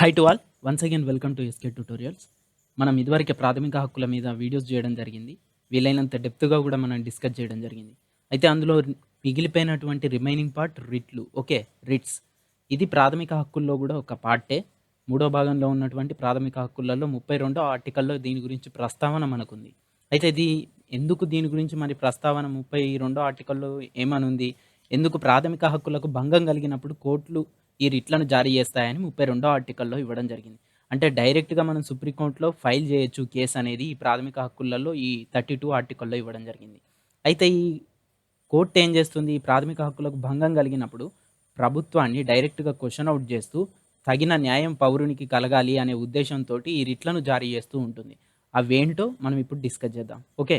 Hi to all once again welcome to SK tutorials మనం ఇదివరకే ప్రాథమిక హక్కుల మీద వీడియోస్ చేయడం జరిగింది. వీలైనంత డెప్త్గా కూడా మనం డిస్కస్ చేయడం జరిగింది. అయితే అందులో మిగిలిపోయినటువంటి రిమైనింగ్ పార్ట్ రిట్లు ఓకే రిట్స్ ఇది ప్రాథమిక హక్కుల్లో కూడా ఒక పార్టే మూడో భాగంలో ఉన్నటువంటి ప్రాథమిక హక్కులలో ముప్పై రెండో ఆర్టికల్లో దీని గురించి ప్రస్తావన మనకుంది. అయితే ఇది ఎందుకు దీని గురించి మరి ప్రస్తావన? ముప్పై రెండో ఆర్టికల్లో ఏమనుంది? ఎందుకు ప్రాథమిక హక్కులకు భంగం కలిగినప్పుడు కోర్టులు ఈ రిట్లను జారీ చేస్తాయని ముప్పై రెండో ఆర్టికల్లో ఇవ్వడం జరిగింది. అంటే డైరెక్ట్గా మనం సుప్రీంకోర్టులో ఫైల్ చేయొచ్చు కేసు అనేది ఈ ప్రాథమిక హక్కులలో ఈ థర్టీ టూ ఆర్టికల్లో ఇవ్వడం జరిగింది. అయితే ఈ కోర్టు ఏం చేస్తుంది? ఈ ప్రాథమిక హక్కులకు భంగం కలిగినప్పుడు ప్రభుత్వాన్ని డైరెక్ట్గా క్వశ్చన్ అవుట్ చేస్తూ తగిన న్యాయం పౌరునికి కలగాలి అనే ఉద్దేశంతో ఈ రిట్లను జారీ చేస్తూ ఉంటుంది. అవేంటో మనం ఇప్పుడు డిస్కస్ చేద్దాం. ఓకే?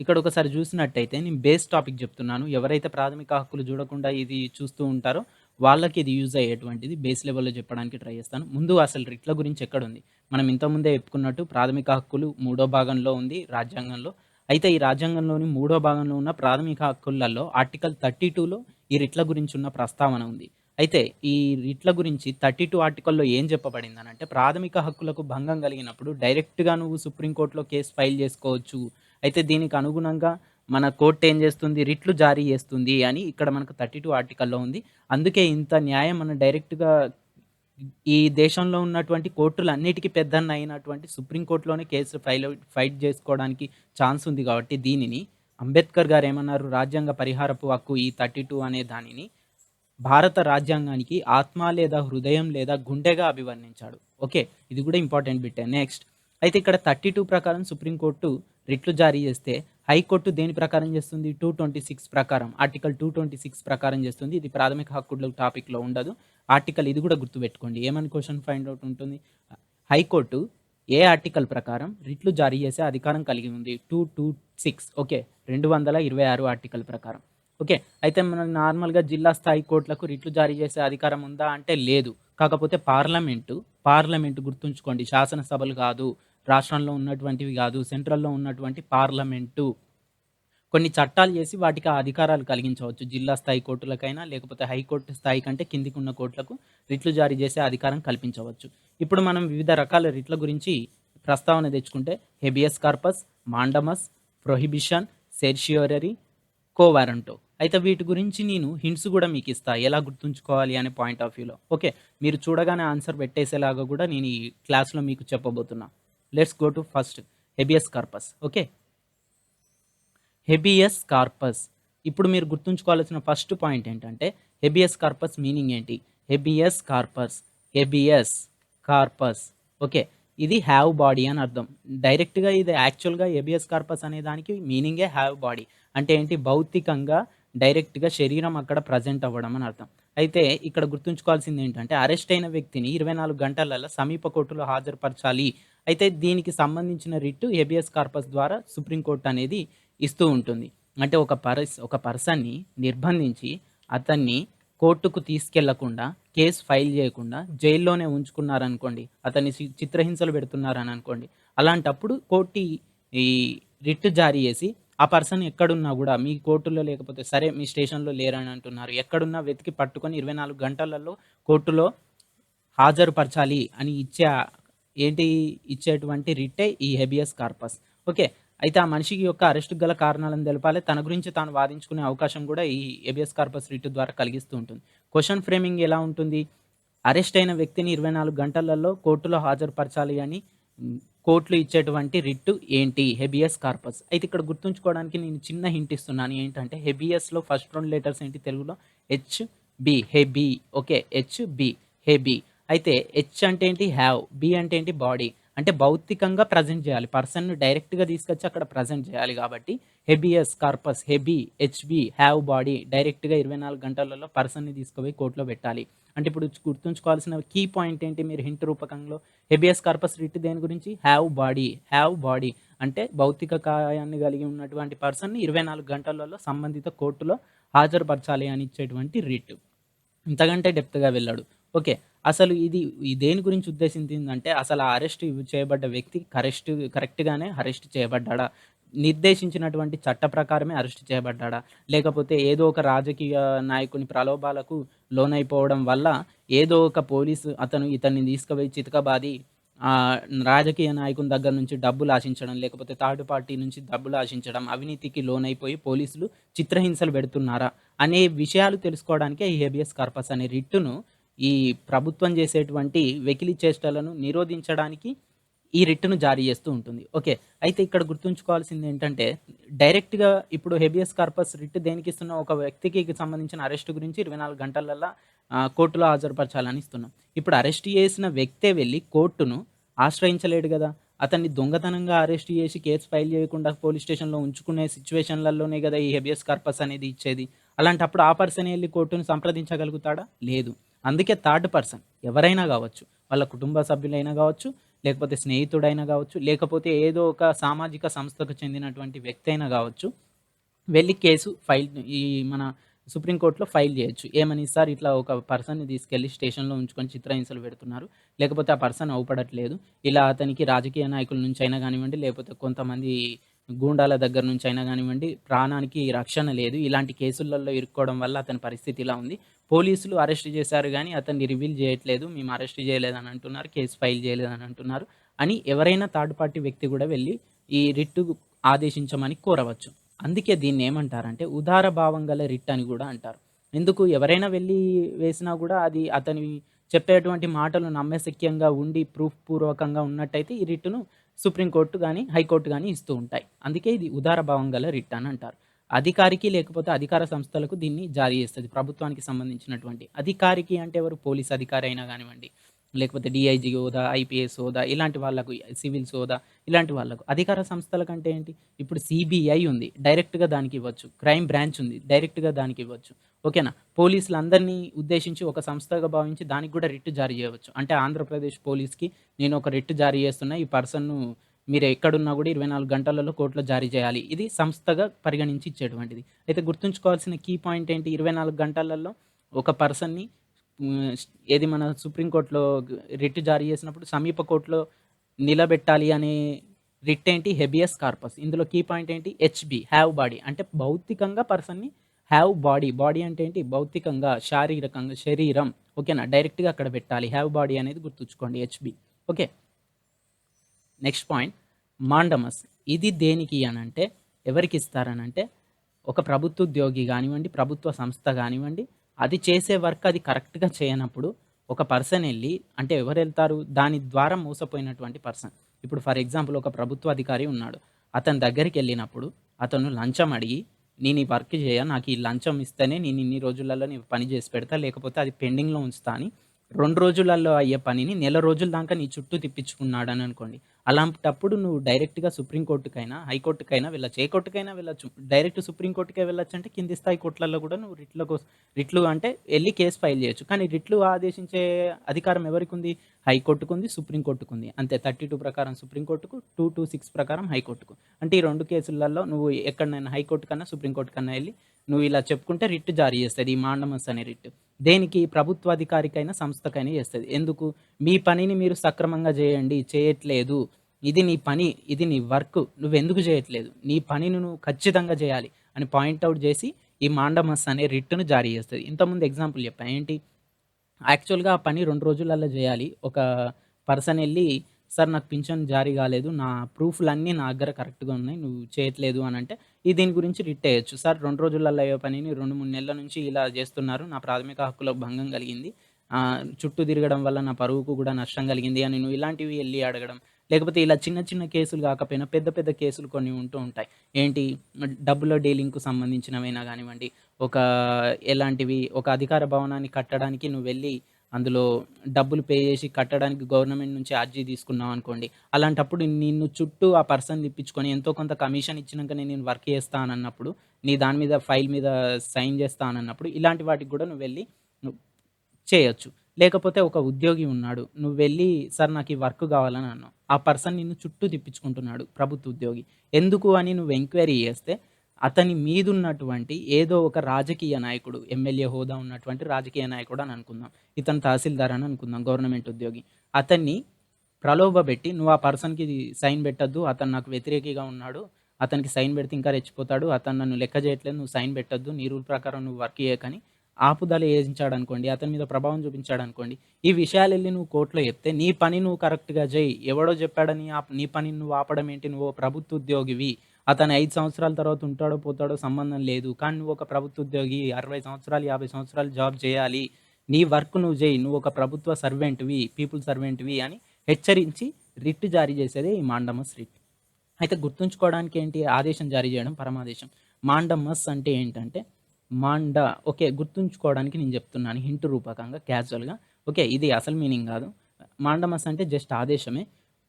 ఇక్కడ ఒకసారి చూసినట్టయితే నేను బేస్ టాపిక్ చెప్తున్నాను. ఎవరైతే ప్రాథమిక హక్కులు చూడకుండా ఇది చూస్తూ ఉంటారో వాళ్ళకి ఇది యూజ్ అయ్యేటువంటిది బేస్ లెవెల్లో చెప్పడానికి ట్రై చేస్తాను. ముందు అసలు రిట్ల గురించి ఎక్కడ ఉంది మనం ఇంతకుముందే చెప్పుకున్నట్టు ప్రాథమిక హక్కులు మూడో భాగంలో ఉంది రాజ్యాంగంలో. అయితే ఈ రాజ్యాంగంలోని మూడో భాగంలో ఉన్న ప్రాథమిక హక్కులలో ఆర్టికల్ థర్టీ టూలో ఈ రిట్ల గురించి ఉన్న ప్రస్తావన ఉంది. అయితే ఈ రిట్ల గురించి థర్టీ టూ ఆర్టికల్లో ఏం చెప్పబడింది అని అంటే ప్రాథమిక హక్కులకు భంగం కలిగినప్పుడు డైరెక్ట్గా నువ్వు సుప్రీంకోర్టులో కేసు ఫైల్ చేసుకోవచ్చు. అయితే దీనికి అనుగుణంగా మన కోర్టు ఏం చేస్తుంది? రిట్లు జారీ చేస్తుంది అని ఇక్కడ మనకు థర్టీ టూ ఆర్టికల్లో ఉంది. అందుకే ఇంత న్యాయం మనం డైరెక్ట్గా ఈ దేశంలో ఉన్నటువంటి కోర్టులు అన్నిటికీ పెద్దన్న అయినటువంటి సుప్రీంకోర్టులోనే కేసు ఫైల్ ఫైట్ చేసుకోవడానికి ఛాన్స్ ఉంది కాబట్టి దీనిని అంబేద్కర్ గారు ఏమన్నారు? రాజ్యాంగ పరిహారపు హక్కు ఈ థర్టీ టూ అనే దానిని భారత రాజ్యాంగానికి ఆత్మ లేదా హృదయం లేదా గుండెగా అభివర్ణించాడు. ఓకే ఇది కూడా ఇంపార్టెంట్ బిట్టే నెక్స్ట్ అయితే ఇక్కడ థర్టీ టూ ప్రకారం సుప్రీంకోర్టు రిట్లు జారీ చేస్తే హైకోర్టు దేని ప్రకారం చేస్తుంది? టూ ట్వంటీ సిక్స్ ప్రకారం. ఆర్టికల్ టూ ట్వంటీ సిక్స్ ప్రకారం చేస్తుంది. ఇది ప్రాథమిక హక్కుల టాపిక్లో ఉండదు. ఆర్టికల్ ఇది కూడా గుర్తుపెట్టుకోండి. ఏమని క్వశ్చన్ ఫైండ్ అవుట్ ఉంటుంది? హైకోర్టు ఏ ఆర్టికల్ ప్రకారం రిట్లు జారీ చేసే అధికారం కలిగి ఉంది? Two two six okay. రెండు వందల ఇరవై ఆరు ఆర్టికల్ ప్రకారం. ఓకే. అయితే మనం నార్మల్గా జిల్లా స్థాయి కోర్టులకు రిట్లు జారీ చేసే అధికారం ఉందా అంటే లేదు. కాకపోతే పార్లమెంటు పార్లమెంటు గుర్తుంచుకోండి. శాసనసభలు కాదు. రాష్ట్రంలో ఉన్నటువంటివి కాదు సెంట్రల్లో ఉన్నటువంటి పార్లమెంటు. కొన్ని చట్టాలు చేసి వాటికి ఆ అధికారాలు కలిగించవచ్చు. జిల్లా స్థాయి కోర్టులకైనా లేకపోతే హైకోర్టు స్థాయి కంటే కిందికి ఉన్న కోర్టులకు రిట్లు జారీ చేసే అధికారం కల్పించవచ్చు. ఇప్పుడు మనం వివిధ రకాల రిట్ల గురించి ప్రస్తావన తెచ్చుకుంటే habeas corpus mandamus prohibition certiorari quo warranto అయితే వీటి గురించి నేను హింట్స్ కూడా మీకు ఇస్తా. ఎలా గుర్తుంచుకోవాలి అనే పాయింట్ ఆఫ్ వ్యూలో ఓకే మీరు చూడగానే ఆన్సర్ పెట్టేసేలాగా కూడా నేను ఈ క్లాస్లో మీకు చెప్పబోతున్నా. Let's go to first habeas corpus okay habeas corpus ఇప్పుడు మీరు గుర్తుంచుకోవాల్సిన ఫస్ట్ పాయింట్ ఏంటంటే హెబియస్ కార్పస్ మీనింగ్ ఏంటి? Habeas corpus habeas corpus okay ఇది హ్యావ్ బాడీ అని అర్థం. డైరెక్ట్గా ఇది యాక్చువల్గా ఏబిఎస్ కార్పస్ అనే దానికి మీనింగే హ్యావ్ బాడీ అంటే ఏంటి? భౌతికంగా డైరెక్ట్గా శరీరం అక్కడ ప్రజెంట్ అవ్వడం అని అర్థం. అయితే ఇక్కడ గుర్తుంచుకోవాల్సింది ఏంటంటే అరెస్ట్ అయిన వ్యక్తిని ఇరవై నాలుగు గంటలలో సమీప కోర్టులో హాజరుపరచాలి. అయితే దీనికి సంబంధించిన రిట్టు హెబియస్ కార్పస్ ద్వారా సుప్రీంకోర్టు అనేది ఇస్తూ ఉంటుంది. అంటే ఒక పర్స్ ఒక పర్సన్ని నిర్బంధించి అతన్ని కోర్టుకు తీసుకెళ్ళకుండా కేసు ఫైల్ చేయకుండా జైల్లోనే ఉంచుకున్నారనుకోండి అతన్ని చిత్రహింసలు పెడుతున్నారని అనుకోండి అలాంటప్పుడు కోర్టు ఈ- ఈ రిట్ జారీ చేసి ఆ పర్సన్ ఎక్కడున్నా కూడా మీ కోర్టులో లేకపోతే సరే మీ స్టేషన్లో లేరని అంటున్నారు. ఎక్కడున్నా వెతికి పట్టుకొని ఇరవై నాలుగు గంటలలో కోర్టులో హాజరుపరచాలి అని ఇచ్చే ఏంటి ఇచ్చేటువంటి రిట్టే ఈ హెబియస్ కార్పస్. ఓకే అయితే ఆ మనిషికి యొక్క అరెస్ట్ గల కారణాలను తెలపాలి. తన గురించి తాను వాదించుకునే అవకాశం కూడా ఈ హెబియస్ కార్పస్ రిట్ ద్వారా కలిగిస్తూ ఉంటుంది. క్వశ్చన్ ఫ్రేమింగ్ ఎలా ఉంటుంది? అరెస్ట్ అయిన వ్యక్తిని ఇరవై నాలుగు గంటలలో కోర్టులో హాజరుపరచాలి అని కోర్టులు ఇచ్చేటువంటి రిట్టు ఏంటి? Habeas corpus. అయితే ఇక్కడ గుర్తుంచుకోవడానికి నేను చిన్న హింట్ ఇస్తున్నాను. ఏంటంటే హెబియస్లో ఫస్ట్ రెండు లెటర్స్ ఏంటి తెలుగులో? హెచ్ బి హెబి. ఓకే హెచ్ బి హెబి. అయితే హెచ్ అంటే ఏంటి హ్యావ్ బి అంటే ఏంటి బాడీ అంటే భౌతికంగా ప్రజెంట్ చేయాలి. పర్సన్ డైరెక్ట్గా తీసుకొచ్చి అక్కడ ప్రజెంట్ చేయాలి కాబట్టి హెబియస్ కార్పస్ హెబీ హెచ్బి హ్యావ్ బాడీ డైరెక్ట్గా ఇరవై నాలుగు గంటలలో పర్సన్ని తీసుకుపోయి కోర్టులో పెట్టాలి. అంటే ఇప్పుడు గుర్తుంచుకోవాల్సిన కీ పాయింట్ ఏంటి మీరు హింట్ రూపకంలో? హెబియస్ కార్పస్ రిట్ దేని గురించి? హ్యావ్ బాడీ హ్యావ్ బాడీ అంటే భౌతిక కాయాన్ని కలిగి ఉన్నటువంటి పర్సన్ని ఇరవై నాలుగు గంటలలో సంబంధిత కోర్టులో హాజరుపరచాలి అని ఇచ్చేటువంటి రిట్ ఇంతకంటే డెప్త్గా వెళ్ళాడు. ఓకే అసలు ఇది ఈ దేని గురించి ఉద్దేశించిందంటే అసలు ఆ అరెస్ట్ చేయబడ్డ వ్యక్తి కరెస్ట్ కరెక్ట్గానే అరెస్ట్ చేయబడ్డా నిర్దేశించినటువంటి చట్ట ప్రకారమే అరెస్ట్ చేయబడ్డాడా? లేకపోతే ఏదో ఒక రాజకీయ నాయకుని ప్రలోభాలకు లోనైపోవడం వల్ల ఏదో ఒక పోలీసు అతను ఇతన్ని తీసుకుపోయి చితకబాది రాజకీయ నాయకుని దగ్గర నుంచి డబ్బులు ఆశించడం, లేకపోతే థర్డ్ పార్టీ నుంచి డబ్బులు ఆశించడం, అవినీతికి లోనైపోయి పోలీసులు చిత్రహింసలు పెడుతున్నారా? అనే విషయాలు తెలుసుకోవడానికి ఈ హేబియస్ కార్పస్ అనే రిట్టును ఈ ప్రభుత్వం చేసేటువంటి వెకిలి చేష్టలను నిరోధించడానికి ఈ రిట్‌ను జారీ చేస్తూ ఉంటుంది. ఓకే. అయితే ఇక్కడ గుర్తుంచుకోవాల్సింది ఏంటంటే డైరెక్ట్‌గా ఇప్పుడు హేబియస్ కార్పస్ రిట్ దేనికిస్తున్నాం? ఒక వ్యక్తికి సంబంధించిన అరెస్ట్ గురించి 24 గంటలల్లా కోర్టులో హాజరుపరచాలని ఇస్తున్నాం. ఇప్పుడు అరెస్ట్ చేసిన వ్యక్తే వెళ్ళి కోర్టును ఆశ్రయించలేడు కదా అతన్ని దొంగతనంగా అరెస్ట్ చేసి కేస్ ఫైల్ చేయకుండా పోలీస్ స్టేషన్‌లో ఉంచుకునే సిచ్యువేషన్లలోనే కదా ఈ హెబియస్ కార్పస్ అనేది ఇచ్చేది. అలాంటప్పుడు ఆ పర్సన్ వెళ్ళి కోర్టును సంప్రదించగలుగుతాడా? లేదు. అందుకే థర్డ్ పర్సన్ ఎవరైనా కావచ్చు వాళ్ళ కుటుంబ సభ్యులైనా కావచ్చు లేకపోతే స్నేహితుడైనా కావచ్చు లేకపోతే ఏదో ఒక సామాజిక సంస్థకు చెందినటువంటి వ్యక్తి అయినా కావచ్చు వెళ్ళి కేసు ఫైల్ ఈ మన సుప్రీం కోర్ట్‌లో ఫైల్ చేయొచ్చు. ఏమని సార్ ఇట్లా ఒక పర్సన్‌ని తీసుకెళ్ళి స్టేషన్‌లో ఉంచుకొని చిత్రహింసలు పెడుతున్నారు. లేకపోతే ఆ పర్సన్ అవుపడట్లేదు. ఇలా అతనికి రాజకీయ నాయకుల నుంచి అయినా కానివ్వండి లేకపోతే కొంతమంది గూండాల దగ్గర నుంచి అయినా కానివ్వండి ప్రాణానికి రక్షణ లేదు. ఇలాంటి కేసులలో ఇరుక్కోవడం వల్ల అతని పరిస్థితి ఇలా ఉంది. పోలీసులు అరెస్ట్ చేశారు కానీ అతన్ని రివీల్ చేయట్లేదు. మేము అరెస్ట్ చేయలేదని అంటున్నారు. కేస్ ఫైల్ చేయలేదని అంటున్నారు. అని ఎవరైనా థర్డ్ పార్టీ వ్యక్తి కూడా వెళ్ళి ఈ రిట్టు ఆదేశించమని కోరవచ్చు. అందుకే దీన్ని ఏమంటారంటే ఉదార భావం గల రిట్ అని కూడా అంటారు. ఎందుకు ఎవరైనా వెళ్ళి వేసినా కూడా అది అతని చెప్పేటువంటి మాటలు నమ్మశక్యంగా ఉండి ప్రూఫ్ పూర్వకంగా ఉన్నట్టయితే ఈ రిట్టును సుప్రీం కానీ హైకోర్టు కానీ ఇస్తూ ఉంటాయి. అందుకే ఇది ఉదార భావం గల రిట్ అని అంటారు. అధికారికి లేకపోతే అధికార సంస్థలకు దీన్ని జారీ చేస్తుంది ప్రభుత్వానికి సంబంధించినటువంటి. అధికారికి అంటే ఎవరు? పోలీస్ అధికారి అయినా కానివ్వండి లేకపోతే డీఐజీ హోదా, ఐపీఎస్ హోదా ఇలాంటి వాళ్ళకు సివిల్స్ హోదా ఇలాంటి వాళ్ళకు. అధికార సంస్థల కంటే ఏంటి? ఇప్పుడు సీబీఐ ఉంది. డైరెక్ట్‌గా దానికి ఇవ్వచ్చు క్రైమ్ బ్రాంచ్ ఉంది. డైరెక్ట్‌గా దానికి ఇవ్వచ్చు ఓకేనా? పోలీసులందరినీ ఉద్దేశించి ఒక సంస్థగా భావించి దానికి కూడా రిట్ జారీ చేయవచ్చు. అంటే ఆంధ్రప్రదేశ్ పోలీస్‌కి నేను ఒక రిట్ జారీ చేస్తున్నా. ఈ పర్సన్‌ను మీరు ఎక్కడున్నా కూడా ఇరవై నాలుగు గంటలలో కోర్టులో జారీ చేయాలి. ఇది సంస్థగా పరిగణించి ఇచ్చేటువంటిది. అయితే గుర్తుంచుకోవాల్సిన కీ పాయింట్ ఏంటి? 24 గంటలలో ఒక పర్సన్‌ని ఏది మన సుప్రీంకోర్టులో రిట్ జారీ చేసినప్పుడు సమీప కోర్టులో నిలబెట్టాలి అనే రిట్ ఏంటి? Habeas corpus. ఇందులో కీ పాయింట్ ఏంటి? హెచ్బి హ్యావ్ బాడీ అంటే భౌతికంగా పర్సన్‌ని హ్యావ్ బాడీ. బాడీ అంటే ఏంటి? భౌతికంగా, శారీరకంగా, శరీరం ఓకేనా? డైరెక్ట్‌గా అక్కడ పెట్టాలి. హ్యావ్ బాడీ అనేది గుర్తుంచుకోండి HB okay. Next point mandamus. ఇది దేనికి అనంటే ఎవరికిస్తారనంటే ఒక ప్రభుత్వ ఉద్యోగి కానివ్వండి ప్రభుత్వ సంస్థ కానివ్వండి అది చేసే వర్క్ అది కరెక్ట్‌గా చేయనప్పుడు ఒక పర్సన్ వెళ్ళి అంటే ఎవరు వెళ్తారు దాని ద్వారా మోసపోయినటువంటి పర్సన్. ఇప్పుడు ఫర్ ఎగ్జాంపుల్ ఒక ప్రభుత్వ అధికారి ఉన్నాడు. అతని దగ్గరికి వెళ్ళినప్పుడు అతను లంచం అడిగి నేను ఈ వర్క్ చేయ నాకు ఈ లంచం ఇస్తేనే నేను ఇన్ని రోజులలో నీ పని చేసి పెడతా. లేకపోతే అది పెండింగ్‌లో ఉంచుతా అని రెండు రోజులలో అయ్యే పనిని నెల రోజుల దాకా నీ చుట్టూ తిప్పించుకున్నాడని అనుకోండి. అలాంటప్పుడు నువ్వు డైరెక్ట్‌గా సుప్రీం హైకోర్టుకైనా వెళ్ళచ్చు. ఏ కోర్టుకైనా వెళ్ళచ్చు. డైరెక్ట్ సుప్రీం వెళ్ళచ్చు అంటే కింది స్థాయి కోర్ట్‌లలో కూడా నువ్వు రిట్ల కోసం రిట్లు అంటే వెళ్ళి కేస్ ఫైల్ చేయొచ్చు. కానీ రిట్లు ఆదేశించే అధికారం ఎవరికి ఉంది? హైకోర్టుకుంది సుప్రీం కోర్ట్‌కుంది. అంతే 32 ప్రకారం సుప్రీం కోర్ట్‌కు, 226 ప్రకారం హైకోర్టుకు అంటే ఈ రెండు కేసులలో నువ్వు ఎక్కడైనా హైకోర్టు కన్నా, సుప్రీంకోర్టు కన్నా వెళ్ళి నువ్వు ఇలా చెప్పుకుంటే రిట్ జారీ చేస్తుంది ఈ మాండమస్ అనే రిట్. దేనికి? ప్రభుత్వాధికారికైనా, సంస్థకైనా చేస్తుంది ఎందుకు? మీ పనిని మీరు సక్రమంగా చేయండి. చేయట్లేదు. ఇది నీ పని. ఇది నీ వర్క్. నువ్వెందుకు చేయట్లేదు? నీ పనిని నువ్వు ఖచ్చితంగా చేయాలి అని పాయింట్ చేసి ఈ మాండమస్ అనే రిట్‌ను జారీ చేస్తుంది ఇంతకుముందు ఎగ్జాంపుల్ చెప్పా. ఏంటి? యాక్చువల్‌గా ఆ పని రెండు రోజులలో చేయాలి. ఒక పర్సన్ వెళ్ళి సార్ నాకు పింఛన్ జారీ కాలేదు. నా ప్రూఫ్‌లన్నీ నా దగ్గర కరెక్ట్‌గా ఉన్నాయి. నువ్వు చేయట్లేదు అనంటే ఈ దీని గురించి రిట్ ఎయొచ్చు. సార్ రెండు రోజులలో అయ్యే పనిని 2, 3 నెలల నుంచి ఇలా చేస్తున్నారు. నా ప్రాథమిక హక్కులకు భంగం కలిగింది. చుట్టూ తిరగడం వల్ల నా పరువుకు కూడా నష్టం కలిగింది అని నువ్వు ఇలాంటివి వెళ్ళి అడగడం. లేకపోతే ఇలా చిన్న చిన్న కేసులు కాకపోయినా పెద్ద పెద్ద కేసులు కొన్ని ఉంటూ ఉంటాయి. ఏంటి? డబ్బుల డీలింగ్‌కు సంబంధించినవైనా కానివ్వండి ఒక ఎలాంటివి ఒక అధికార భవనాన్ని కట్టడానికి నువ్వు వెళ్ళి అందులో డబ్బులు పే చేసి కట్టడానికి గవర్నమెంట్ నుంచి అర్జీ తీసుకున్నావనుకోండి. అలాంటప్పుడు నిన్ను చుట్టూ ఆ పర్సన్ తిప్పించుకొని ఎంతో కొంత కమిషన్ ఇచ్చినాకనే నేను వర్క్ చేస్తానన్నప్పుడు నీ దాని మీద ఫైల్ మీద సైన్ చేస్తాను అన్నప్పుడు ఇలాంటి వాటికి కూడా నువ్వు నువ్వు చేయొచ్చు. లేకపోతే ఒక ఉద్యోగి ఉన్నాడు. నువ్వు వెళ్ళి సార్ నాకు ఈ వర్క్ కావాలని అన్నావు. ఆ పర్సన్ నిన్ను చుట్టూ తిప్పించుకుంటున్నాడు ప్రభుత్వ ఉద్యోగి. ఎందుకు అని నువ్వు ఎంక్వైరీ చేస్తే అతని మీదున్నటువంటి ఏదో ఒక రాజకీయ నాయకుడు, ఎమ్మెల్యే హోదా ఉన్నటువంటి రాజకీయ నాయకుడు అని అనుకుందాం. ఇతను తహసీల్దార్ అని అనుకుందాం గవర్నమెంట్ ఉద్యోగి. అతన్ని ప్రలోభపెట్టి నువ్వు ఆ పర్సన్‌కి సైన్ పెట్టొద్దు. అతను నాకు వ్యతిరేకిగా ఉన్నాడు. అతనికి సైన్ పెడితే ఇంకా రెచ్చిపోతాడు అతను నన్ను లెక్క చేయట్లేదు నువ్వు సైన్ పెట్టొద్దు నీ రూల్ ప్రకారం నువ్వు వర్క్ చేయకని ఆపుదల వేయించాడు అనుకోండి అతని మీద ప్రభావం చూపించాడు అనుకోండి ఈ విషయాలు వెళ్ళి నువ్వు కోర్టులో చెప్తే నీ పని నువ్వు కరెక్ట్గా చేయి ఎవడో చెప్పాడని నీ పని నువ్వు ఆపడం ఏంటి నువ్వు ఓ ప్రభుత్వ ఉద్యోగివి అతను ఐదు సంవత్సరాల తర్వాత ఉంటాడో పోతాడో సంబంధం లేదు. కానీ నువ్వు ఒక ప్రభుత్వ ఉద్యోగి అరవై సంవత్సరాలు యాభై సంవత్సరాలు జాబ్ చేయాలి. నీ వర్క్ నువ్వు చేయి. నువ్వు ఒక ప్రభుత్వ సర్వెంట్వి పీపుల్ సర్వెంట్వి అని హెచ్చరించి రిట్ జారీ చేసేదే ఈ మాండమస్ రిట్. అయితే గుర్తుంచుకోవడానికి ఏంటి? ఆదేశం జారీ చేయడం పరమాదేశం. మాండమస్ అంటే ఏంటంటే మాండ ఓకే గుర్తుంచుకోవడానికి నేను చెప్తున్నాను. హింట్ రూపకంగా క్యాజువల్గా ఓకే ఇది అసలు మీనింగ్ కాదు. మాండమస్ అంటే జస్ట్ ఆదేశమే.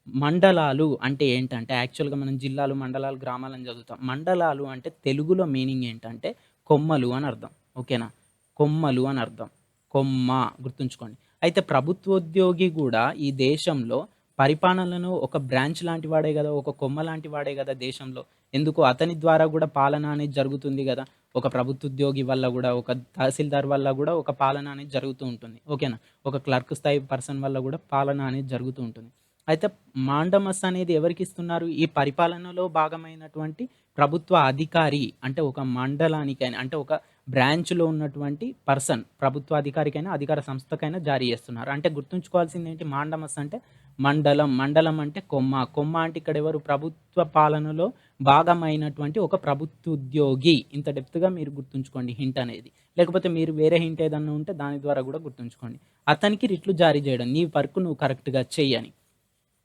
మండలాలు అంటే ఏంటంటే యాక్చువల్గా మనం జిల్లాలు మండలాలు గ్రామాలు అని చదువుతాం. మండలాలు అంటే తెలుగులో మీనింగ్ ఏంటంటే కొమ్మలు అని అర్థం. ఓకేనా? కొమ్మలు అని అర్థం. కొమ్మ గుర్తుంచుకోండి. అయితే ప్రభుత్వోద్యోగి కూడా ఈ దేశంలో పరిపాలనను ఒక బ్రాంచ్ లాంటి వాడే కదా ఒక కొమ్మ లాంటి వాడే కదా దేశంలో. ఎందుకు? అతని ద్వారా కూడా పాలన అనేది జరుగుతుంది కదా. ఒక ప్రభుత్వ ఉద్యోగి వల్ల కూడా ఒక తహసీల్దార్ వల్ల కూడా ఒక పాలన అనేది జరుగుతూ ఉంటుంది. ఓకేనా? ఒక క్లర్క్ స్థాయి పర్సన్ వల్ల కూడా పాలన అనేది జరుగుతూ ఉంటుంది. అయితే మాండమస్ అనేది ఎవరికి ఇస్తున్నారు? ఈ పరిపాలనలో భాగమైనటువంటి ప్రభుత్వ అధికారి అంటే ఒక మండలానికైనా అంటే ఒక బ్రాంచ్లో ఉన్నటువంటి పర్సన్ ప్రభుత్వ అధికారికైనా అధికార సంస్థకైనా జారీ చేస్తున్నారు. అంటే గుర్తుంచుకోవాల్సింది ఏంటి? మాండమస్ అంటే మండలం మండలం అంటే కొమ్మ. కొమ్మ అంటే ఇక్కడ ఎవరు? ప్రభుత్వ పాలనలో భాగమైనటువంటి ఒక ప్రభుత్వ ఉద్యోగి. ఇంత డెప్త్గా మీరు గుర్తుంచుకోండి హింట్ అనేది. లేకపోతే మీరు వేరే హింట్ ఏదన్నా ఉంటే దాని ద్వారా కూడా గుర్తుంచుకోండి. అతనికి రిట్లు జారీ చేయడం నీ వర్క్ నువ్వు కరెక్ట్గా చెయ్యని.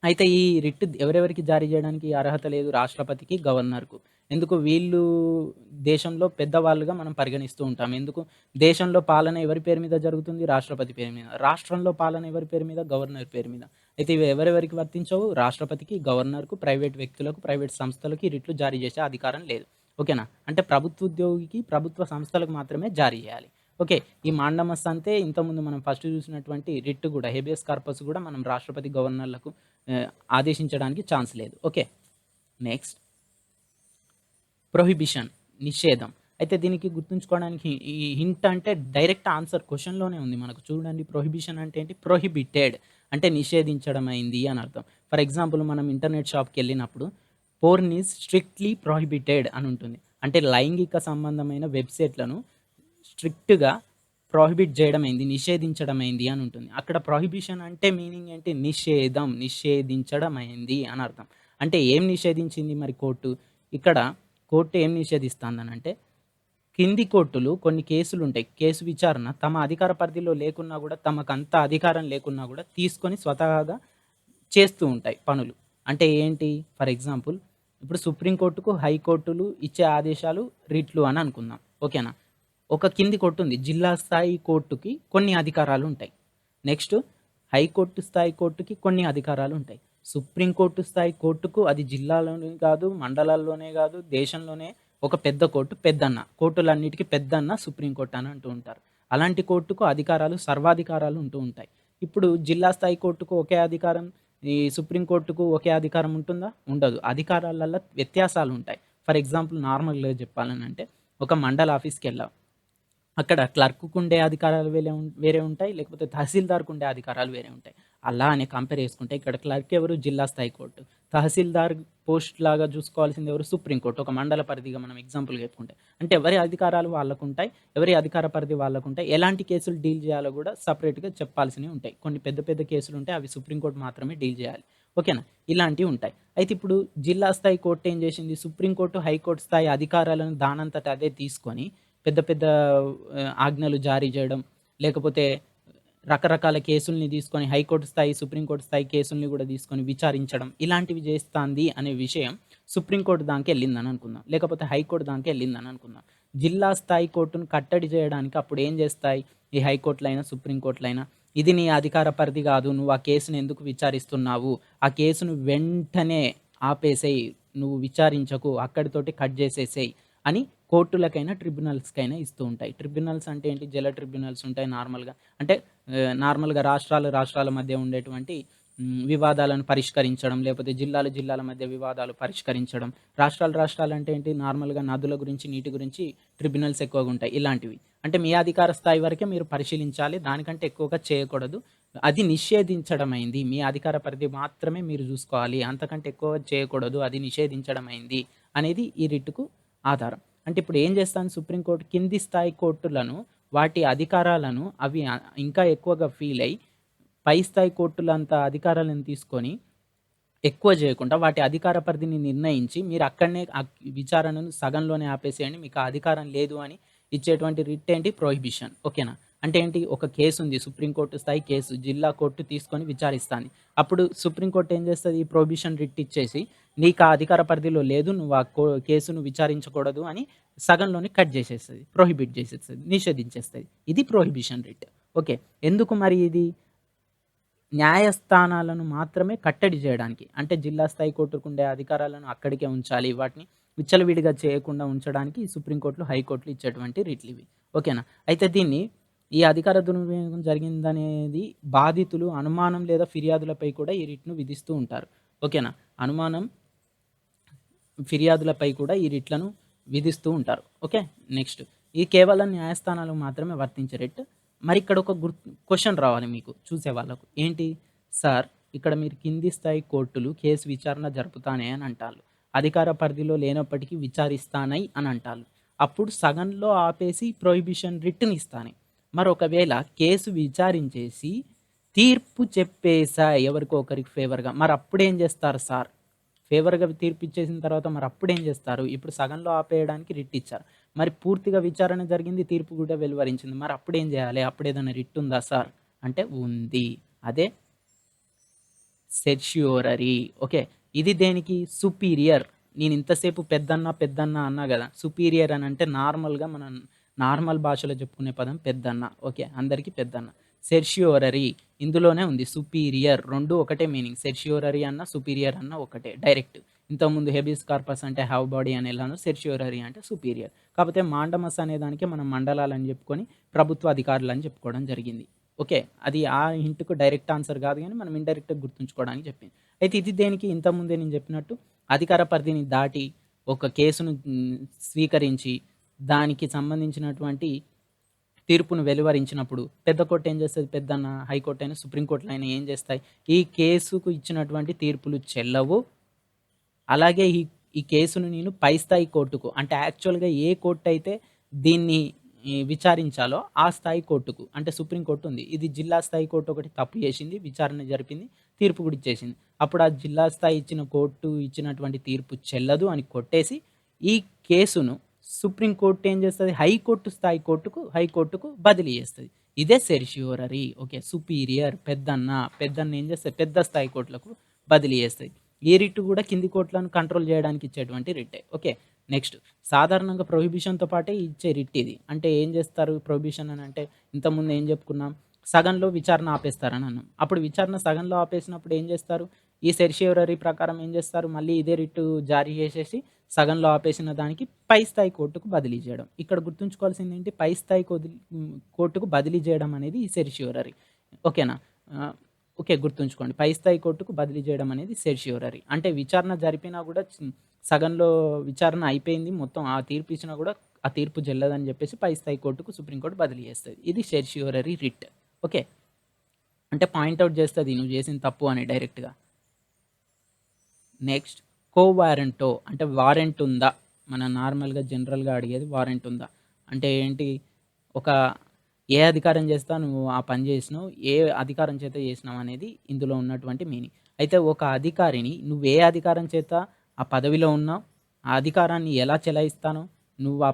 అయితే ఈ రిట్ ఎవరెవరికి జారీ చేయడానికి అర్హత లేదు రాష్ట్రపతికి గవర్నర్కు. ఎందుకు వీళ్ళు దేశంలో పెద్దవాళ్ళుగా మనం పరిగణిస్తూ ఉంటాం. ఎందుకు దేశంలో పాలన ఎవరి పేరు మీద జరుగుతుంది? రాష్ట్రపతి పేరు మీద. రాష్ట్రంలో పాలన ఎవరి పేరు మీద? గవర్నర్ పేరు మీద. అయితే ఇవి ఎవరెవరికి వర్తించవు? రాష్ట్రపతికి గవర్నర్కు ప్రైవేట్ వ్యక్తులకు ప్రైవేట్ సంస్థలకు ఈ రిట్లు జారీ చేసే అధికారం లేదు. ఓకేనా? అంటే ప్రభుత్వ ఉద్యోగికి ప్రభుత్వ సంస్థలకు మాత్రమే జారీ చేయాలి. ఓకే ఈ మాండమస్ అంతే ఇంతకుముందు మనం ఫస్ట్ చూసినటువంటి రిట్ కూడా హెబియస్ కార్పస్ కూడా మనం రాష్ట్రపతి గవర్నర్లకు ఆదేశించడానికి ఛాన్స్ లేదు. ఓకే. నెక్స్ట్. ప్రొహిబిషన్ నిషేధం. అయితే దీనికి గుర్తుంచుకోవడానికి ఈ హింట్ అంటే డైరెక్ట్ ఆన్సర్ క్వశ్చన్లోనే ఉంది మనకు. చూడండి ప్రొహిబిషన్ అంటే ఏంటి? ప్రొహిబిటెడ్ అంటే నిషేధించడం అయింది అని అర్థం. ఫర్ ఎగ్జాంపుల్ మనం ఇంటర్నెట్ షాప్కి వెళ్ళినప్పుడు పోర్న్ ఈజ్ స్ట్రిక్ట్లీ ప్రొహిబిటెడ్ అని ఉంటుంది. అంటే లైంగిక సంబంధమైన వెబ్సైట్లను స్ట్రిక్ట్గా ప్రొహిబిట్ చేయడం ఏంది నిషేధించడం ఏంది అని ఉంటుంది. అక్కడ ప్రొహిబిషన్ అంటే మీనింగ్ ఏంటి? నిషేధం నిషేధించడం అయింది అని అర్థం. అంటే ఏం నిషేధించింది మరి కోర్టు? ఇక్కడ కోర్టు ఏం నిషేధిస్తుందని అంటే కింది కోర్టులు కొన్ని కేసులు ఉంటాయి. కేసు విచారణ తమ అధికార పరిధిలో లేకున్నా కూడా తమకంత అధికారం లేకున్నా కూడా తీసుకొని స్వతహాగా చేస్తూ ఉంటాయి పనులు. అంటే ఏంటి? ఫర్ ఎగ్జాంపుల్ ఇప్పుడు సుప్రీంకోర్టుకు హైకోర్టులు ఇచ్చే ఆదేశాలు రిట్లు అని అనుకుందాం. ఓకేనా? ఒక కింది కోర్టు ఉంది. జిల్లా స్థాయి కోర్టుకి కొన్ని అధికారాలు ఉంటాయి. నెక్స్ట్ హైకోర్టు స్థాయి కోర్టుకి కొన్ని అధికారాలు ఉంటాయి. సుప్రీంకోర్టు స్థాయి కోర్టుకు అది జిల్లాలోనే కాదు మండలాల్లోనే కాదు దేశంలోనే ఒక పెద్ద కోర్టు పెద్దన్న. కోర్టులన్నిటికీ పెద్దన్న సుప్రీంకోర్టు అని అంటూ ఉంటారు. అలాంటి కోర్టుకు అధికారాలు సర్వాధికారాలు ఉంటూ ఉంటాయి. ఇప్పుడు జిల్లా స్థాయి కోర్టుకు ఒకే అధికారం ఈ సుప్రీంకోర్టుకు ఒకే అధికారం ఉంటుందా? ఉండదు. అధికారాలలో వ్యత్యాసాలు ఉంటాయి. ఫర్ ఎగ్జాంపుల్ నార్మల్గా చెప్పాలని అంటే ఒక మండల ఆఫీస్కి వెళ్ళాం. అక్కడ క్లర్క్కు ఉండే అధికారాలు వేరే ఉం- వేరే ఉంటాయి లేకపోతే తహసీల్దార్కు ఉండే అధికారాలు వేరే ఉంటాయి. అలా అని కంపేర్ చేసుకుంటే ఇక్కడ క్లర్క్ ఎవరు? జిల్లా స్థాయి కోర్టు. తహసీల్దార్ పోస్ట్ లాగా చూసుకోవాల్సింది ఎవరు? సుప్రీంకోర్టు ఒక మండల పరిధిగా మనం ఎగ్జాంపుల్ చెప్పుకుంటే. అంటే ఎవరి అధికారాలు వాళ్ళకు ఉంటాయి ఎవరి అధికార పరిధి వాళ్ళకు ఉంటాయి ఎలాంటి కేసులు డీల్ చేయాలో కూడా సపరేట్గా చెప్పాల్సినవి ఉంటాయి. కొన్ని పెద్ద పెద్ద కేసులు ఉంటాయి అవి సుప్రీంకోర్టు మాత్రమే డీల్ చేయాలి. ఓకేనా? ఇలాంటివి ఉంటాయి. అయితే ఇప్పుడు జిల్లా స్థాయి కోర్టు ఏం చేసింది? సుప్రీంకోర్టు హైకోర్టు స్థాయి అధికారాలను దానంతట అదే తీసుకొని పెద్ద పెద్ద ఆజ్ఞలు జారీ చేయడం లేకపోతే రకరకాల కేసుల్ని తీసుకొని హైకోర్టు స్థాయి సుప్రీంకోర్టు స్థాయి కేసుల్ని కూడా తీసుకొని విచారించడం ఇలాంటివి చేస్తాంది అనే విషయం సుప్రీంకోర్టు దానికి వెళ్ళిందని అనుకుందాం. లేకపోతే హైకోర్టు దానికి వెళ్ళిందని అనుకుందాం. జిల్లా స్థాయి కోర్టును కట్టడి చేయడానికి అప్పుడు ఏం చేస్తాయి? ఈ హైకోర్టులైనా సుప్రీంకోర్టులైనా ఇది నీ అధికార పరిధి కాదు నువ్వు ఆ కేసును ఎందుకు విచారిస్తున్నావు? ఆ కేసును వెంటనే ఆపేసేయి నువ్వు విచారించకు అక్కడితోటి కట్ చేసేసేయి అని కోర్టులకైనా ట్రిబ్యునల్స్కైనా ఇస్తూ ఉంటాయి. ట్రిబ్యునల్స్ అంటే ఏంటి? జల ట్రిబ్యునల్స్ ఉంటాయి నార్మల్గా. అంటే నార్మల్గా రాష్ట్రాలు రాష్ట్రాల మధ్య ఉండేటువంటి వివాదాలను పరిష్కరించడం లేకపోతే జిల్లాలు జిల్లాల మధ్య వివాదాలు పరిష్కరించడం. రాష్ట్రాలు రాష్ట్రాలు అంటే ఏంటి? నార్మల్గా నదుల గురించి నీటి గురించి ట్రిబ్యునల్స్ ఎక్కువగా ఉంటాయి. ఇలాంటివి. అంటే మీ అధికార స్థాయి వరకే మీరు పరిశీలించాలి. దానికంటే ఎక్కువగా చేయకూడదు. అది నిషేధించడం అయింది మీ అధికార పరిధి మాత్రమే మీరు చూసుకోవాలి. అంతకంటే ఎక్కువ చేయకూడదు. అది నిషేధించడం అయింది అనేది ఈ రిట్టుకు ఆధారం. అంటే ఇప్పుడు ఏం చేస్తాను సుప్రీంకోర్టు కింది స్థాయి కోర్టులను వాటి అధికారాలను అవి ఇంకా ఎక్కువగా ఫీల్ అయ్యి పై స్థాయి కోర్టులంత అధికారాలను తీసుకొని ఎక్కువ చేయకుండా వాటి అధికార పరిధిని నిర్ణయించి మీరు అక్కడనే విచారణను సగంలోనే ఆపేసేయండి. మీకు ఆ అధికారం లేదు అని ఇచ్చేటువంటి రిట్ ఏంటి ప్రొహిబిషన్. ఓకేనా? అంటే ఏంటి ఒక కేసు ఉంది. సుప్రీంకోర్టు స్థాయి కేసు. జిల్లా కోర్టు తీసుకొని విచారిస్తాను అప్పుడు సుప్రీంకోర్టు ఏం చేస్తుంది ఈ ప్రొబిషన్ రిట్ ఇచ్చేసి నీకు ఆ అధికార పరిధిలో లేదు. నువ్వు ఆ కో కేసును విచారించకూడదు అని సగంలోనే కట్ చేసేస్తుంది ప్రొహిబిట్ చేసేస్తుంది నిషేధించేస్తుంది ఇది ప్రొహిబిషన్ రిట్. ఓకే. ఎందుకు మరి ఇది? న్యాయస్థానాలను మాత్రమే కట్టడి చేయడానికి. అంటే జిల్లా స్థాయి కోర్టుకుండే అధికారాలను అక్కడికే ఉంచాలి. వాటిని విచ్చలవిడిగా చేయకుండా ఉంచడానికి సుప్రీంకోర్టులు, హైకోర్టులు ఇచ్చేటువంటి రిట్లు ఇవి ఓకేనా? అయితే దీన్ని ఈ అధికార దుర్వినియోగం జరిగిందనేది బాధితులు అనుమానం లేదా ఫిర్యాదులపై కూడా ఈ రిట్‌ను విధిస్తూ ఉంటారు. ఓకేనా? అనుమానం ఫిర్యాదులపై కూడా ఈ రిట్‌లను విధిస్తూ ఉంటారు. ఓకే. నెక్స్ట్ ఈ కేవలం న్యాయస్థానాలు మాత్రమే వర్తించే రిట్. మరి ఇక్కడ ఒక గుర్ క్వశ్చన్ రావాలి మీకు చూసే వాళ్ళకు. ఏంటి? సార్ ఇక్కడ మీరు కింది స్థాయి కోర్టులు కేసు విచారణ జరుపుతానే అని అంటారు అధికార పరిధిలో లేనప్పటికీ విచారిస్తానై అని అంటారు అప్పుడు సగంలో ఆపేసి ప్రొహిబిషన్ రిట్‌ని ఇస్తానే. మరి ఒకవేళ కేసు విచారించేసి తీర్పు చెప్పేసా ఎవరికో ఒకరికి ఫేవర్‌గా మరి అప్పుడేం చేస్తారు సార్? ఫేవర్‌గా తీర్పు ఇచ్చేసిన తర్వాత మరి అప్పుడేం చేస్తారు? ఇప్పుడు సగంలో ఆపేయడానికి రిట్ ఇచ్చారు. మరి పూర్తిగా విచారణ జరిగింది. తీర్పు కూడా వెలువరించింది. మరి అప్పుడేం చేయాలి? అప్పుడు ఏదైనా రిట్ ఉందా సార్? అంటే ఉంది. అదే సెర్ష్యూరరీ. ఓకే. ఇది దేనికి? సుపీరియర్. నేను ఇంతసేపు పెద్దన్న, పెద్దన్న అన్నా కదా సుపీరియర్ అని అంటే నార్మల్‌గా మనం నార్మల్ భాషలో చెప్పుకునే పదం పెద్దన్న. ఓకే. అందరికీ పెద్దన్న. సెర్షియోరరీ ఇందులోనే ఉంది. సుపీరియర్ రెండు ఒకటే మీనింగ్. సెర్షియోరరీ అన్న, సుపీరియర్ అన్న ఒకటే డైరెక్ట్. ఇంతకుముందు హెబిస్ కార్పస్ అంటే హావ్ బాడీ అని ఎలానో సెర్షియోరరీ అంటే సుపీరియర్. కాకపోతే మాండమస్ అనే దానికి మనం మండలాలని చెప్పుకొని ప్రభుత్వ అధికారులని చెప్పుకోవడం జరిగింది. ఓకే. అది ఆ ఇంటికి డైరెక్ట్ ఆన్సర్ కాదు కానీ మనం ఇండైరెక్ట్‌గా గుర్తుంచుకోవడానికి చెప్పింది. అయితే ఇది దేనికి? ఇంతకుముందే నేను చెప్పినట్టు అధికార పరిధిని దాటి ఒక కేసును స్వీకరించి దానికి సంబంధించినటువంటి తీర్పును వెలువరించినప్పుడు పెద్ద కోర్టు ఏం చేస్తుంది పెద్దన్న, హైకోర్టు అయినా, సుప్రీంకోర్టులైనా ఏం చేస్తాయి? ఈ కేసుకు ఇచ్చినటువంటి తీర్పులు చెల్లవు. అలాగే ఈ ఈ కేసును నేను పై స్థాయి కోర్టుకు అంటే యాక్చువల్‌గా ఏ కోర్టు అయితే దీన్ని విచారించాలో ఆ స్థాయి కోర్టుకు అంటే సుప్రీంకోర్టు ఉంది. ఇది జిల్లా స్థాయి కోర్టు ఒకటి తప్పు చేసింది. విచారణ జరిపింది. తీర్పు కూడా ఇచ్చేసింది. అప్పుడు ఆ జిల్లా స్థాయి ఇచ్చిన కోర్టు ఇచ్చినటువంటి తీర్పు చెల్లదు అని కొట్టేసి ఈ కేసును సుప్రీంకోర్టు ఏం చేస్తుంది హైకోర్టు స్థాయి కోర్టుకు హైకోర్టుకు బదిలీ చేస్తుంది ఇదే సెర్ష్యూరరీ. ఓకే. సుపీరియర్ పెద్దన్న. పెద్దన్న ఏం చేస్తుంది పెద్ద స్థాయి కోర్టులకు బదిలీ చేస్తుంది ఈ రిట్ కూడా కింది కోర్టులను కంట్రోల్ చేయడానికి ఇచ్చేటువంటి రిట్టే. ఓకే. నెక్స్ట్ సాధారణంగా ప్రొహిబిషన్‌తో పాటే ఇచ్చే రిట్ ఇది. అంటే ఏం చేస్తారు ప్రొహిబిషన్ అని అంటే ఇంతకుముందు ఏం చెప్పుకున్నాం? సగంలో విచారణ ఆపేస్తారని అన్నాం. అప్పుడు విచారణ సగంలో ఆపేసినప్పుడు ఏం చేస్తారు? ఈ సెర్ష్యూరరీ ప్రకారం ఏం చేస్తారు? మళ్ళీ ఇదే రిట్ జారీ చేసేసి సగంలో ఆపేసిన దానికి పై స్థాయి కోర్టుకు బదిలీ చేయడం. ఇక్కడ గుర్తుంచుకోవాల్సింది ఏంటి? పై స్థాయి కోర్టుకు బదిలీ చేయడం అనేది ఈ ఓకేనా? ఓకే. గుర్తుంచుకోండి. పై స్థాయి కోర్టుకు బదిలీ చేయడం అనేది సెర్ష్యూరరీ. అంటే విచారణ జరిపినా కూడా సగంలో విచారణ అయిపోయింది. మొత్తం ఆ తీర్పు ఇచ్చినా కూడా ఆ తీర్పు చెల్లదని చెప్పేసి పై స్థాయి కోర్టుకు సుప్రీంకోర్టు బదిలీ చేస్తుంది ఇది సెర్ష్యూరరీ రిట్. ఓకే. అంటే పాయింట్ చేస్తుంది నువ్వు చేసిన తప్పు అని డైరెక్ట్‌గా. నెక్స్ట్ కో వారెంటో అంటే వారెంట్ ఉందా? మన నార్మల్‌గా జనరల్‌గా అడిగేది వారెంట్ ఉందా? అంటే ఏంటి? ఒక ఏ అధికారం చేస్తా నువ్వు ఆ పని చేసినావు? ఏ అధికారం చేత చేసినావు అనేది ఇందులో ఉన్నటువంటి మీనింగ్. అయితే ఒక అధికారిని నువ్వు ఏ అధికారం చేత ఆ పదవిలో ఉన్నావు? ఆ అధికారాన్ని ఎలా చెలాయిస్తాను నువ్వు ఆ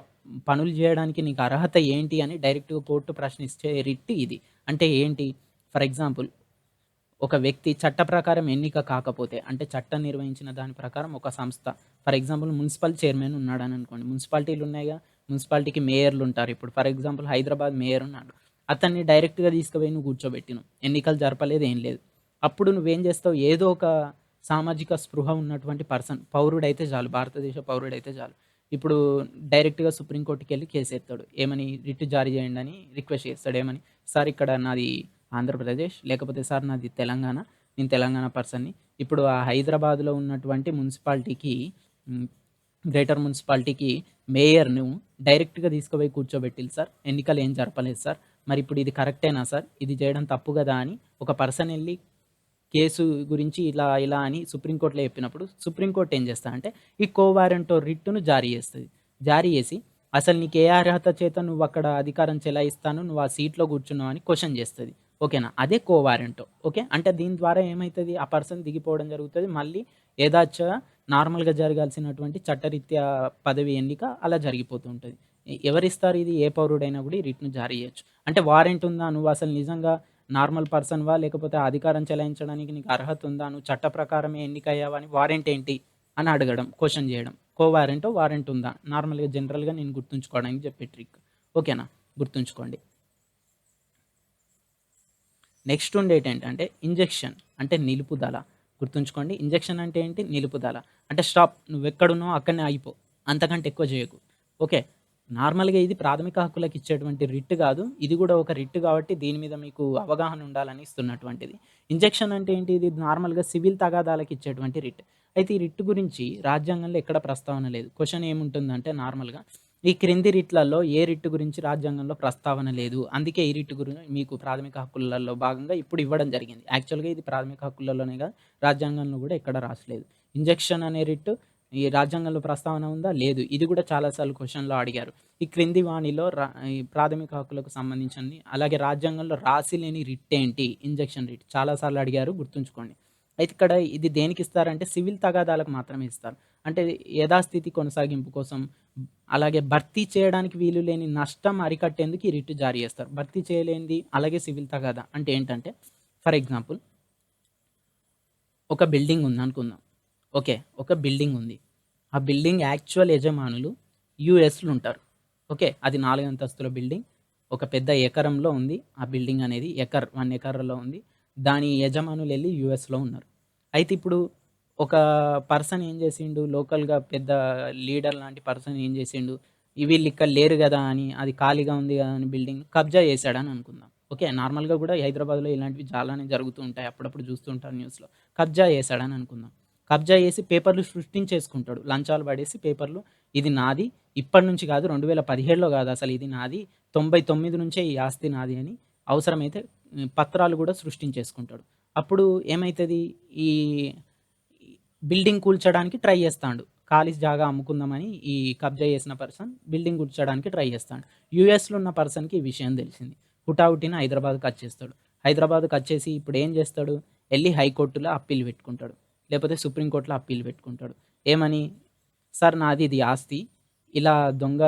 పనులు చేయడానికి నీకు అర్హత ఏంటి? అని డైరెక్ట్‌గా కోర్టు ప్రశ్నించే రిట్ ఇది. అంటే ఏంటి? ఫర్ ఎగ్జాంపుల్ ఒక వ్యక్తి చట్ట ప్రకారం ఎన్నిక కాకపోతే అంటే చట్టం నిర్వహించిన దాని ప్రకారం ఒక సంస్థ ఫర్ ఎగ్జాంపుల్ మున్సిపల్ చైర్మన్ ఉన్నాడని అనుకోండి. మున్సిపాలిటీలు ఉన్నాయిగా. మున్సిపాలిటీకి మేయర్‌లు ఉంటారు. ఇప్పుడు ఫర్ ఎగ్జాంపుల్ హైదరాబాద్ మేయర్ ఉన్నాడు. అతన్ని డైరెక్ట్‌గా తీసుకుపోయి నువ్వు కూర్చోబెట్టిను ఎన్నికలు జరపలేదు. ఏం లేదు. అప్పుడు నువ్వేం చేస్తావు? ఏదో ఒక సామాజిక స్పృహ ఉన్నటువంటి పర్సన్ పౌరుడైతే చాలు. భారతదేశ పౌరుడైతే చాలు. ఇప్పుడు డైరెక్ట్‌గా సుప్రీంకోర్టుకెళ్ళి కేసెత్తాడు. ఏమని? రిట్ జారీ చేయండి అని రిక్వెస్ట్ చేస్తాడు. ఏమని? సార్ ఇక్కడ నాది ఆంధ్రప్రదేశ్ లేకపోతే సార్ నాది తెలంగాణ. నేను తెలంగాణ పర్సన్‌ని. ఇప్పుడు ఆ హైదరాబాద్‌లో ఉన్నటువంటి మున్సిపాలిటీకి గ్రేటర్ మున్సిపాలిటీకి మేయర్‌ను డైరెక్ట్‌గా తీసుకుపోయి కూర్చోబెట్టింది సార్. ఎన్నికలు ఏం జరపలేదు సార్. మరి ఇప్పుడు ఇది కరెక్టేనా సార్? ఇది చేయడం తప్పు కదా! అని ఒక పర్సన్ వెళ్ళి కేసు గురించి ఇలా ఇలా అని సుప్రీంకోర్టులో చెప్పినప్పుడు సుప్రీంకోర్టు ఏం చేస్తా అంటే ఈ కోవారెంటో రిట్టును జారీ చేస్తుంది జారీ చేసి అసలు నీకు ఏ అర్హత చేత నువ్వు అక్కడ అధికారం చెలాయిస్తాను నువ్వు ఆ సీట్‌లో కూర్చున్నావు అని క్వశ్చన్ చేస్తుంది ఓకేనా? అదే కోవారెంటో. ఓకే. అంటే దీని ద్వారా ఏమవుతుంది ఆ పర్సన్ దిగిపోవడం జరుగుతుంది మళ్ళీ యథాచ్ఛగా నార్మల్‌గా జరగాల్సినటువంటి చట్టరీత్యా పదవి ఎన్నిక అలా జరిగిపోతూ ఉంటుంది ఎవరిస్తారు ఇది? ఏ పౌరుడైనా కూడా ఈ రిట్‌ను జారీ చేయొచ్చు. అంటే వారెంట్ ఉందా? నువ్వు అసలు నిజంగా నార్మల్ పర్సన్‌వా? లేకపోతే అధికారం చెలాయించడానికి నీకు అర్హత ఉందా? నువ్వు చట్ట ప్రకారమే ఎన్నికయ్యావా? అని వారెంట్ ఏంటి? అని అడగడం. క్వశ్చన్ చేయడం. కోవారెంటో, వారెంట్ ఉందా? నార్మల్‌గా జనరల్‌గా నేను గుర్తుంచుకోవడానికి చెప్పే ట్రిక్. ఓకేనా? గుర్తుంచుకోండి. నెక్స్ట్ ఉండేటేంటంటే ఇంజెక్షన్ అంటే నిలుపుదల. గుర్తుంచుకోండి. ఇంజెక్షన్ అంటే ఏంటి? నిలుపుదల. అంటే స్టాప్ నువ్వెక్కడున్నావో అక్కడనే అయిపో అంతకంటే ఎక్కువ చేయకు. ఓకే. నార్మల్‌గా ఇది ప్రాథమిక హక్కులకు ఇచ్చేటువంటి రిట్ కాదు. ఇది కూడా ఒక రిట్ కాబట్టి దీని మీద మీకు అవగాహన ఉండాలని ఇస్తున్నటువంటిది. ఇంజెక్షన్ అంటే ఏంటి? ఇది నార్మల్‌గా సివిల్ తగాదాలకు ఇచ్చేటువంటి రిట్. అయితే ఈ రిట్ గురించి రాజ్యాంగంలో ఎక్కడ ప్రస్తావన లేదు. క్వశ్చన్ ఏముంటుందంటే నార్మల్‌గా ఈ క్రింది రిట్‌లలో ఏ రిట్టు గురించి రాజ్యాంగంలో ప్రస్తావన లేదు. అందుకే ఈ రిట్టు గురించి మీకు ప్రాథమిక హక్కులలో భాగంగా ఇప్పుడు ఇవ్వడం జరిగింది. యాక్చువల్‌గా ఇది ప్రాథమిక హక్కులలోనే కాదు రాజ్యాంగంలో కూడా ఎక్కడ రాసలేదు. ఇంజక్షన్ అనే రిట్టు ఈ రాజ్యాంగంలో ప్రస్తావన ఉందా? లేదు. ఇది కూడా చాలా సార్లు అడిగారు. ఈ క్రింది వాణిలో రా ఈ ప్రాథమిక హక్కులకు సంబంధించింది అలాగే రాజ్యాంగంలో రాసి లేని రిట్ ఏంటి? ఇంజక్షన్ రిట్ చాలాసార్లు అడిగారు గుర్తుంచుకోండి. అయితే ఇక్కడ ఇది దేనికి ఇస్తారంటే సివిల్ తగాదాలకు మాత్రమే ఇస్తారు. అంటే యథాస్థితి కొనసాగింపు కోసం అలాగే భర్తీ చేయడానికి వీలు లేని నష్టం అరికట్టేందుకు ఈ రిట్ జారీ చేస్తారు. భర్తీ చేయలేనిది అలాగే సివిల్ తగాదా అంటే ఏంటంటే ఫర్ ఎగ్జాంపుల్ ఒక బిల్డింగ్ ఉంది అనుకుందాం ఓకే. ఒక బిల్డింగ్ ఉంది. ఆ బిల్డింగ్ యాక్చువల్ యజమానులు యుఎస్లు ఉంటారు. ఓకే. అది నాలుగు అంతస్తుల బిల్డింగ్. ఒక పెద్ద ఎకరంలో ఉంది. ఆ బిల్డింగ్ అనేది ఎకర్ వన్ ఎకర్‌లో ఉంది. దాని యజమానులు వెళ్ళి యూఎస్‌లో ఉన్నారు. అయితే ఇప్పుడు ఒక పర్సన్ ఏం చేసిండు లోకల్‌గా పెద్ద లీడర్ లాంటి పర్సన్ ఏం చేసిండు, వీళ్ళు ఇక్కడ లేరు కదా అని అది ఖాళీగా ఉంది కదా అని బిల్డింగ్ కబ్జా చేశాడని అనుకుందాం. ఓకే. నార్మల్‌గా కూడా హైదరాబాద్‌లో ఇలాంటివి చాలానే జరుగుతూ ఉంటాయి. అప్పుడప్పుడు చూస్తూ ఉంటారు న్యూస్‌లో. కబ్జా చేశాడని అనుకుందాం. కబ్జా చేసి పేపర్‌లు సృష్టించేసుకుంటాడు. లంచాలు పడేసి పేపర్‌లు ఇది నాది. ఇప్పటి నుంచి కాదు 2017లో కాదు అసలు ఇది నాది. 99 నుంచే ఈ ఆస్తి నాది అని అవసరమైతే పత్రాలు కూడా సృష్టించేసుకుంటాడు. అప్పుడు ఏమవుతుంది ఈ బిల్డింగ్ కూల్చడానికి ట్రై చేస్తాడు ఖాళీ జాగా అమ్ముకుందామని ఈ కబ్జా చేసిన పర్సన్ బిల్డింగ్ కూల్చడానికి ట్రై చేస్తాడు. యూఎస్‌లో ఉన్న పర్సన్‌కి ఈ విషయం తెలిసింది. హుటాహుటిన హైదరాబాద్‌కి వచ్చేస్తాడు. హైదరాబాద్‌కి వచ్చేసి ఇప్పుడు ఏం చేస్తాడు? వెళ్ళి హైకోర్టులో అప్పీల్ పెట్టుకుంటాడు. లేకపోతే సుప్రీంకోర్టులో అప్పీల్ పెట్టుకుంటాడు. ఏమని? సార్ నాది ఇది ఆస్తి. ఇలా దొంగ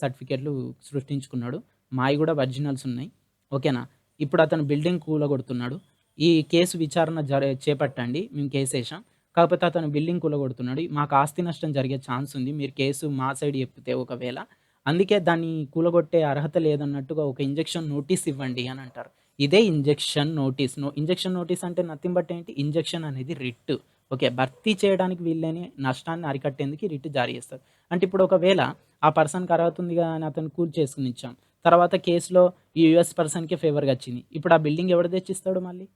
సర్టిఫికేట్‌లు సృష్టించుకున్నాడు. మావి కూడా ఒరిజినల్స్ ఉన్నాయి. ఓకేనా? ఇప్పుడు అతను బిల్డింగ్ కూలగొడుతున్నాడు. ఈ కేసు విచారణ జర చేపట్టండి. మేము కేసేసాం. కాకపోతే అతను బిల్డింగ్ కూలగొడుతున్నాడు. మాకు ఆస్తి నష్టం జరిగే ఛాన్స్ ఉంది. మీరు కేసు మా సైడ్ చెప్తే ఒకవేళ అందుకే దాన్ని కూలగొట్టే అర్హత లేదన్నట్టుగా ఒక ఇంజెక్షన్ నోటీస్ ఇవ్వండి అని అంటారు. ఇదే injunction notice. No injunction notice అంటే నథింగ్ బట్ ఏంటి? ఇంజెక్షన్ అనేది రిట్. ఓకే. భర్తీ చేయడానికి వీళ్ళని నష్టాన్ని అరికట్టేందుకు రిట్ జారీ చేస్తారు. అంటే ఇప్పుడు ఒకవేళ ఆ పర్సన్‌కి అర్హత ఉంది అని అతను కూల్చేసుకొనిచ్చాం. తర్వాత కేసులో ఈ యూఎస్ పర్సన్‌కే ఫేవర్‌గా వచ్చింది. ఇప్పుడు ఆ బిల్డింగ్ ఎవడు తెచ్చిస్తాడు మళ్ళీ?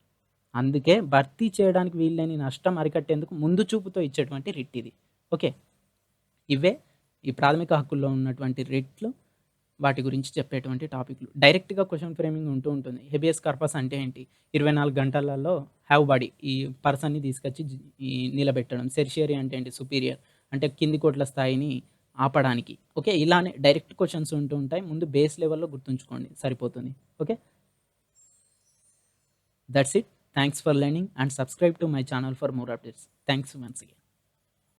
అందుకే భర్తీ చేయడానికి వీల్లేని నష్టం అరికట్టేందుకు ముందు చూపుతో ఇచ్చేటువంటి రిట్ ఇది. ఓకే. ఇవే ఈ ప్రాథమిక హక్కుల్లో ఉన్నటువంటి రిట్లు. వాటి గురించి చెప్పేటువంటి టాపిక్‌లు. డైరెక్ట్‌గా క్వశ్చన్ ఫ్రేమింగ్ ఉంటూ ఉంటుంది. హెబియస్ కార్పస్ అంటే ఏంటి? 24 గంటలలో హ్యావ్ బాడీ ఈ పర్సన్‌ని తీసుకొచ్చి ఈ నిలబెట్టడం. సెర్షియరీ అంటే ఏంటి? సుపీరియర్ అంటే కింది కోట్ల స్థాయిని ఆపడానికి. ఓకే. ఇలానే డైరెక్ట్ క్వశ్చన్స్ ఉంటూ ఉంటాయి. ముందు బేస్ లెవెల్‌లో గుర్తుంచుకోండి సరిపోతుంది. Okay. That's it. Thanks for learning and subscribe to my channel for more updates. Thanks once again.